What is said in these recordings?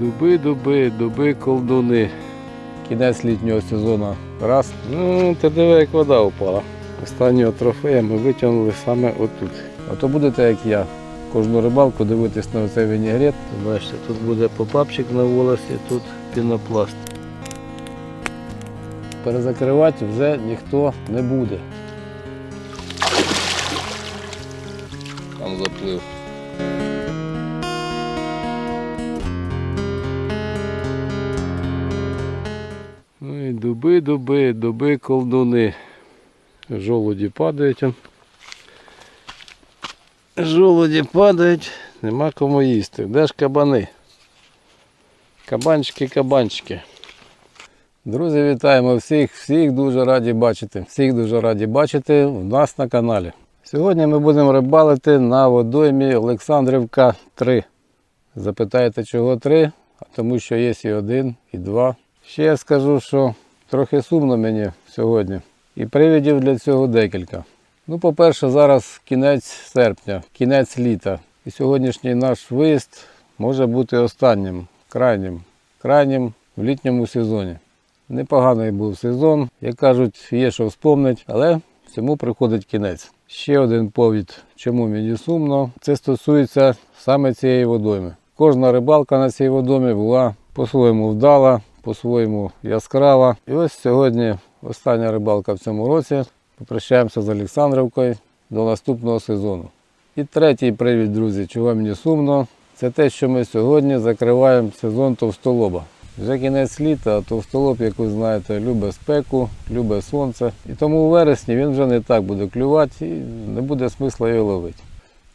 дуби, дуби, дуби, колдуни. Кінець літнього сезону. Раз. Ну, ти диви, як вода упала. Останнього трофея ми витягнули саме отут. А то будете, як я, кожну рибалку дивитись на цей вінігрет. Бачите, тут буде попапчик на волосі, тут пінопласт. Перезакривати вже ніхто не буде. Там заплив. Дуби, дуби, дуби, колдуни. Жолуді падають. Жолуді падають, нема кому їсти. Де ж кабани? Кабанчики, кабанчики. Друзі, вітаємо всіх, всіх дуже раді бачити. Всіх дуже раді бачити у нас на каналі. Сьогодні ми будемо рибалити на водоймі Олександрівка 3. Запитаєте, чого 3? А тому що є і один, і два. Ще я скажу, що трохи сумно мені сьогодні. І привідів для цього декілька. Ну, по-перше, зараз кінець серпня, кінець літа. І сьогоднішній наш виїзд може бути останнім, крайнім, крайнім в літньому сезоні. Непоганий був сезон, як кажуть, є що вспомнити, але всьому приходить кінець. Ще один повід, чому мені сумно, це стосується саме цієї водойми. Кожна рибалка на цій водомі була по-своєму вдала, по-своєму яскрава. І ось сьогодні остання рибалка в цьому році. Попрощаємося з Олександрівкою до наступного сезону. І третій привід, друзі, чого мені сумно, це те, що ми сьогодні закриваємо сезон товстолоба. Вже кінець літа, а товстолоб, як ви знаєте, любить спеку, любить сонце. І тому у вересні він вже не так буде клювати і не буде смисла його ловити.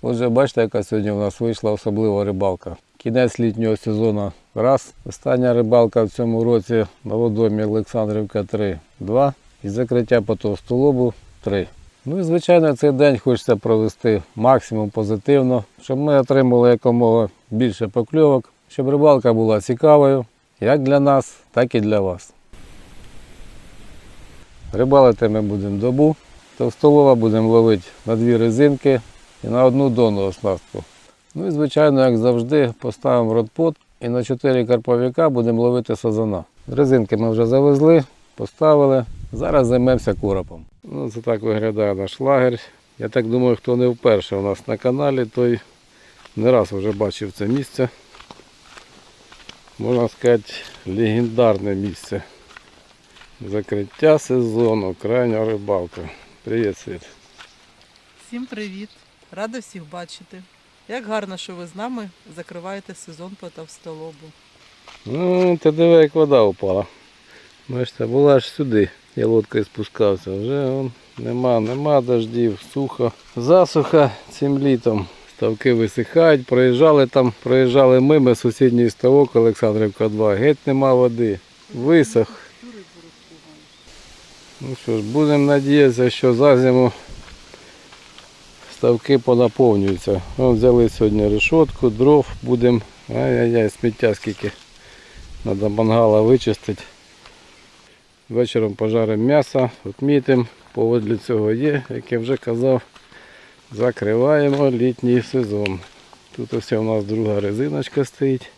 Отже, бачите, яка сьогодні у нас вийшла особлива рибалка. Кінець літнього сезону раз. Остання рибалка в цьому році на водомі Олександрівка 3, 2. І закриття по товстолобу 3. Ну і звичайно цей день хочеться провести максимум позитивно, щоб ми отримали якомога більше покльовок, щоб рибалка була цікавою як для нас, так і для вас. Рибалити ми будемо добу, товстолова будемо ловити на дві резинки і на одну донну оснастку. Ну і звичайно, як завжди, поставимо родпот і на 4 карповіка будемо ловити сазана. Резинки ми вже завезли, поставили. Зараз займемося коропом. Ну, це так виглядає наш лагерь. Я так думаю, хто не вперше у нас на каналі, той не раз вже бачив це місце. Можна сказати, легендарне місце. Закриття сезону, крайня рибалка. Привіт, Світ. Всім привіт! Рада всіх бачити. Як гарно, що ви з нами закриваєте сезон по товстолобу. Ну, ти диви, як вода упала. Бачите, була аж сюди. Я лодкою спускався. Вже вон, нема, нема дождів, сухо. Засуха цим літом. Ставки висихають, проїжджали там, проїжджали мимо сусідній ставок Олександрівка 2. Геть нема води. Висох. Ну що ж, будемо надіятися, що за зиму ставки понаповнюються. Вон взяли сьогодні решетку, дров, будемо. Ай-яй-яй, сміття скільки. Треба мангала вичистити. Вечором пожаримо м'ясо, відмітимо. Повод для цього є, як я вже казав. Закриваємо літній сезон. Тут ось у нас друга резиночка стоїть.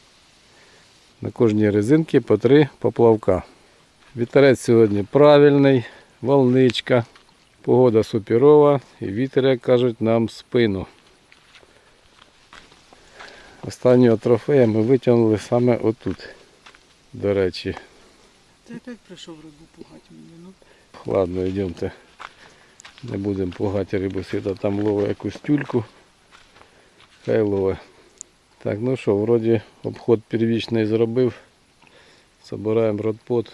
На кожній резинці по три поплавка. Вітерець сьогодні правильний, волничка. Погода суперова і вітер, як кажуть, нам спину. Останнього трофея ми витягнули саме отут. До речі. Ти опять прийшов рибу пугати мені, ну. Ладно, йдемте. Не будемо пугати рибу світа, там ловить якусь тюльку. Хай ловить. Так, ну що, вроді обход первічний зробив. Забираємо родпот.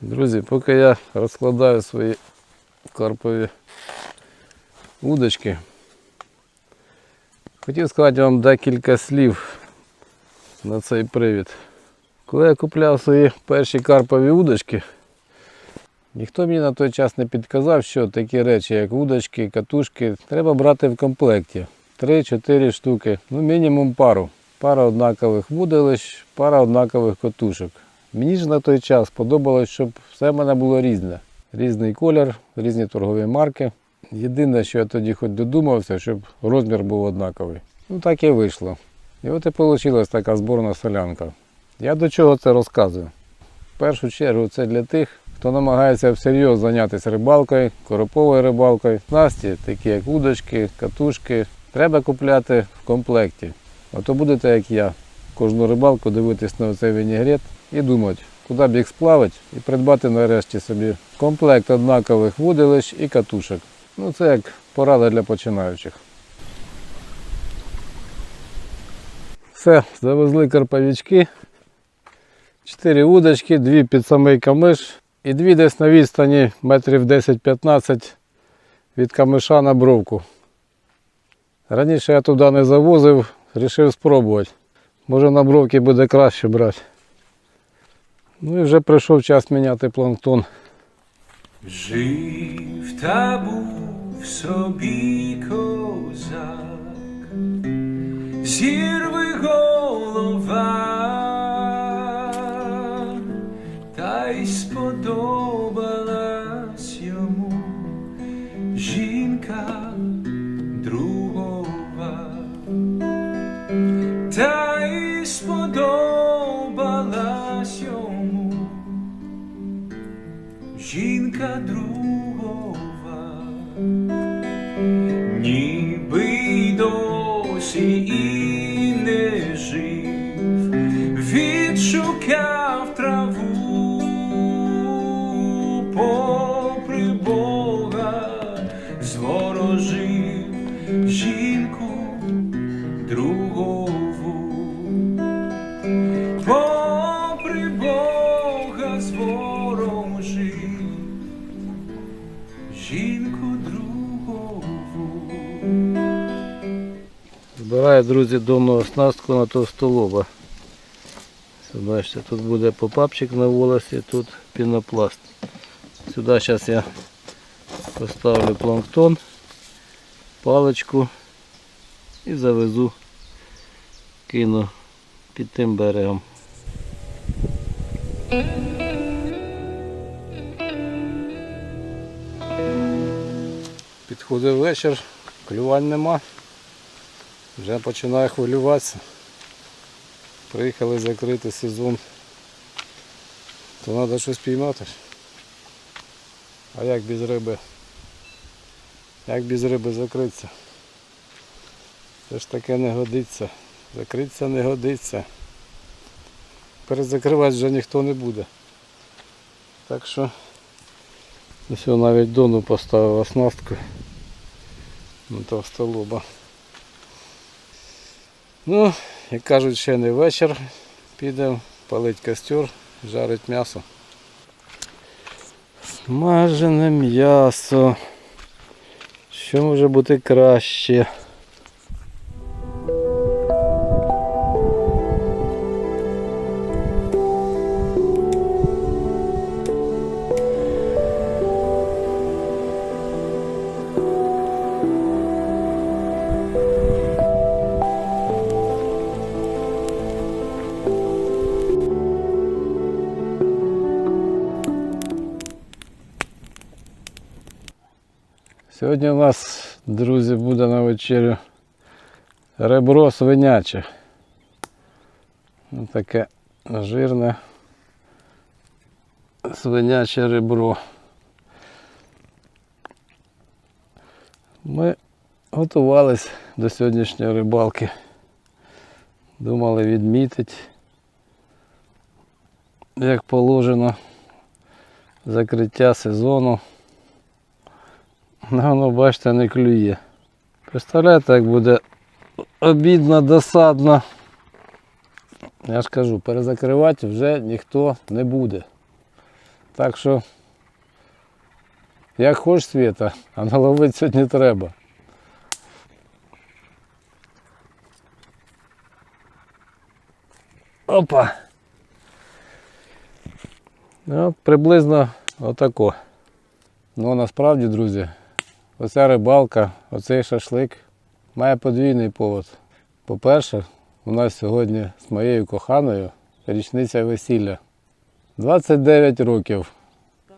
Друзі, поки я розкладаю свої карпові удочки, хотів сказати вам декілька слів на цей привід. Коли я купляв свої перші карпові удочки, ніхто мені на той час не підказав, що такі речі, як удочки, катушки, треба брати в комплекті. 3-4 штуки, ну мінімум пару. Пара однакових вудилищ, пара однакових катушок. Мені ж на той час подобалось, щоб все в мене було різне. Різний колір, різні торгові марки. Єдине, що я тоді хоч додумався, щоб розмір був однаковий. Ну так і вийшло. І от і вийшла така зборна солянка. Я до чого це розказую? В першу чергу це для тих, хто намагається всерйоз зайнятися рибалкою, короповою рибалкою. Снасті, такі як удочки, катушки, треба купляти в комплекті. А то будете, як я, кожну рибалку дивитись на цей вінігрет і думати, куди б їх сплавити і придбати нарешті собі комплект однакових вудилищ і катушок. Ну це як порада для починаючих. Все, завезли карпавічки. Чотири удочки, дві під самий камиш і дві десь на відстані метрів 10-15 від камиша на бровку. Раніше я туди не завозив, вирішив спробувати. Може на бровки буде краще брати. Ну і вже прийшов час міняти планктон. Жив та був собі козак, зірви не жив, відшукав траву, Збираю, друзі, донну оснастку на товстолоба. Бачите, тут буде попапчик на волосі, тут пінопласт. Сюди зараз я поставлю планктон, паличку і завезу, кину під тим берегом. Підходив вечір, клювань нема. Вже починає хвилюватися. Приїхали закрити сезон. То треба щось піймати. А як без риби? Як без риби закритися? Це ж таке не годиться. Закритися не годиться. Перезакривати вже ніхто не буде. Так що ось навіть дону поставив оснастку на товстолоба. Ну, як кажуть, ще не вечір. Підемо палить костер, жарить м'ясо. Смажене м'ясо. Що може бути краще? Сьогодні у нас, друзі, буде на вечерю ребро свиняче. Ось таке жирне свиняче ребро. Ми готувались до сьогоднішньої рибалки. Думали відмітити, як положено, закриття сезону. Ну, воно, бачите, не клює. Представляєте, як буде обідно, досадно. Я ж кажу, перезакривати вже ніхто не буде. Так що, як хоч світа, а наловити сьогодні треба. Опа! Ну, приблизно отако. Ну насправді, друзі, оця рибалка, оцей шашлик має подвійний повод. По-перше, у нас сьогодні з моєю коханою річниця весілля. 29 років.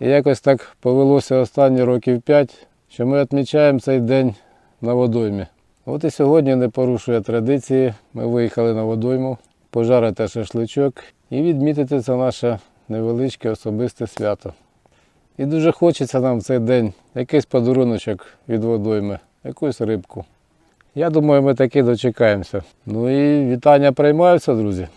І якось так повелося останні років 5, що ми відмічаємо цей день на водоймі. От і сьогодні не порушує традиції. Ми виїхали на водойму, пожарити шашличок і відмітити це наше невеличке особисте свято. І дуже хочеться нам в цей день якийсь подаруночок від водойми, якусь рибку. Я думаю, ми таки дочекаємося. Ну і вітання приймаються, друзі.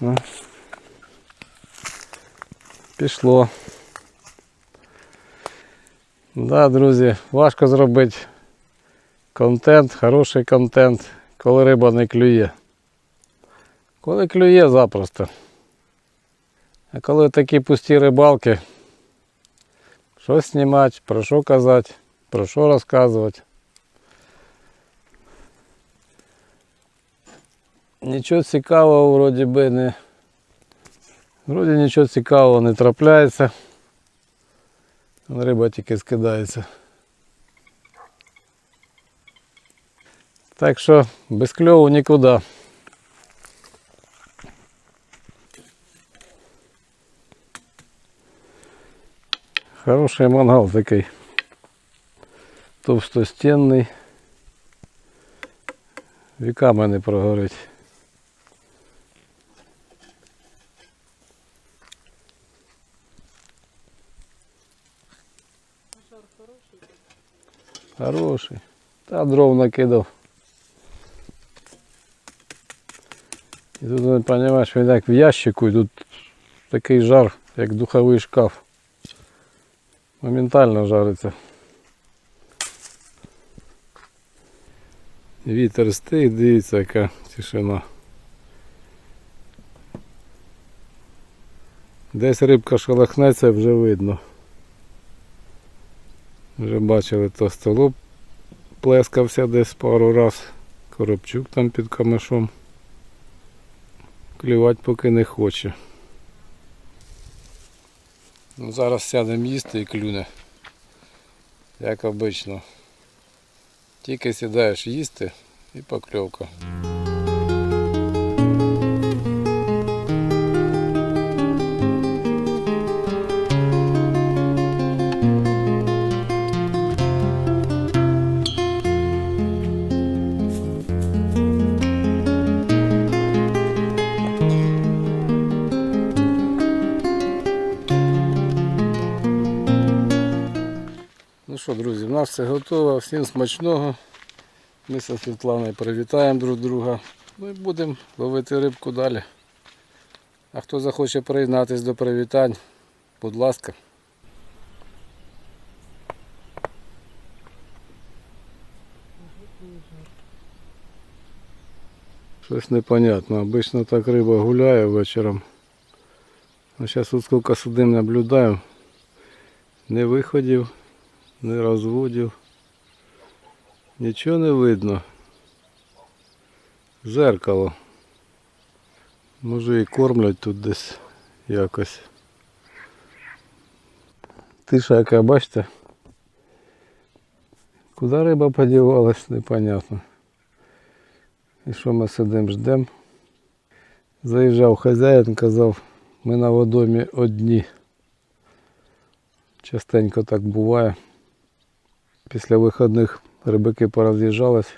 Ну. Пішло. Да, друзі, важко зробити контент, хороший контент, коли риба не клює. Коли клює запросто. А коли такі пусті рибалки, що знімати, про що казати, про що розказувати. Нічого цікавого вроді би не. Вроді нічого цікавого не трапляється. Риба тільки скидається. Так що без кльову нікуди. Хороший мангал такий. Товстостінний. Віками не прогорить. Хороший. Та дров накидав. І тут, ну, розумієш, він як в ящику, і тут такий жар, як духовий шкаф. Моментально жариться. Вітер стоїть, дивіться, яка тишина. Десь рибка шелохнеться, вже видно. Вже бачили, то столоп плескався десь пару раз. Коробчук там під камешом. Клювати поки не хоче. Ну, зараз сядемо їсти і клюне. Як обично. Тільки сідаєш їсти і покльовка. Нас все готово, всім смачного. Ми зі Світланою привітаємо друг друга. Ну і будемо ловити рибку далі. А хто захоче приєднатися до привітань, будь ласка. Щось непонятно. Обично так риба гуляє вечором. А зараз тут скільки сидим наблюдаємо. Не виходів, не розводів. Нічого не видно. Зеркало. Може і кормлять тут десь якось. Тиша яка, бачите? Куди риба подівалась, непонятно. І що ми сидимо, ждемо. Заїжджав хазяїн, казав, ми на водомі одні. Частенько так буває. Після вихідних рибаки пороз'їжджались.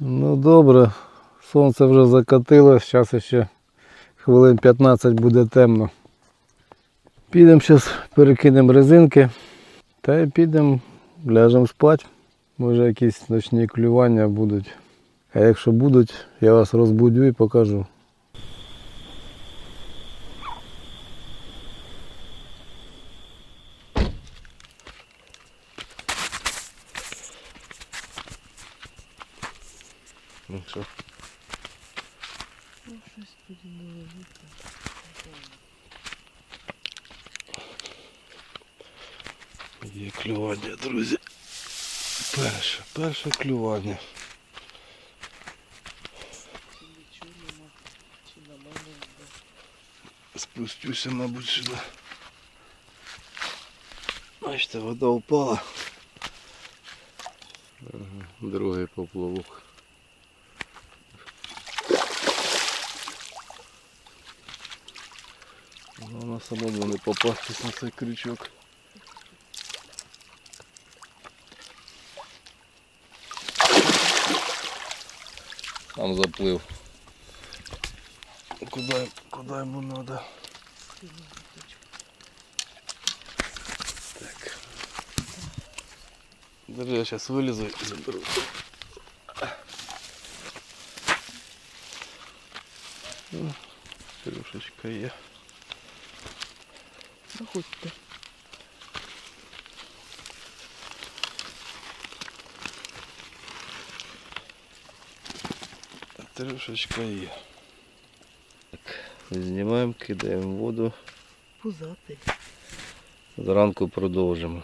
Ну добре, сонце вже закатилось, зараз ще хвилин 15 буде темно. Підемо зараз перекинемо резинки та й підемо, ляжемо спати. Може якісь ночні клювання будуть. А якщо будуть, я вас розбудю і покажу. Є клювання, друзі. Перше, перше клювання. Спустюся, мабуть, сюди. Бачите, вода впала. Ага, другий поплавок. Головне самому не попастись на цей крючок. Сам заплив. Куда, куда ему надо? Так. Держи, я сейчас вылезу и заберу. Ну, Крюшечка є. Заходьте. Трішечка є. Так, знімаємо, кидаємо воду. Пузатий. Зранку продовжимо.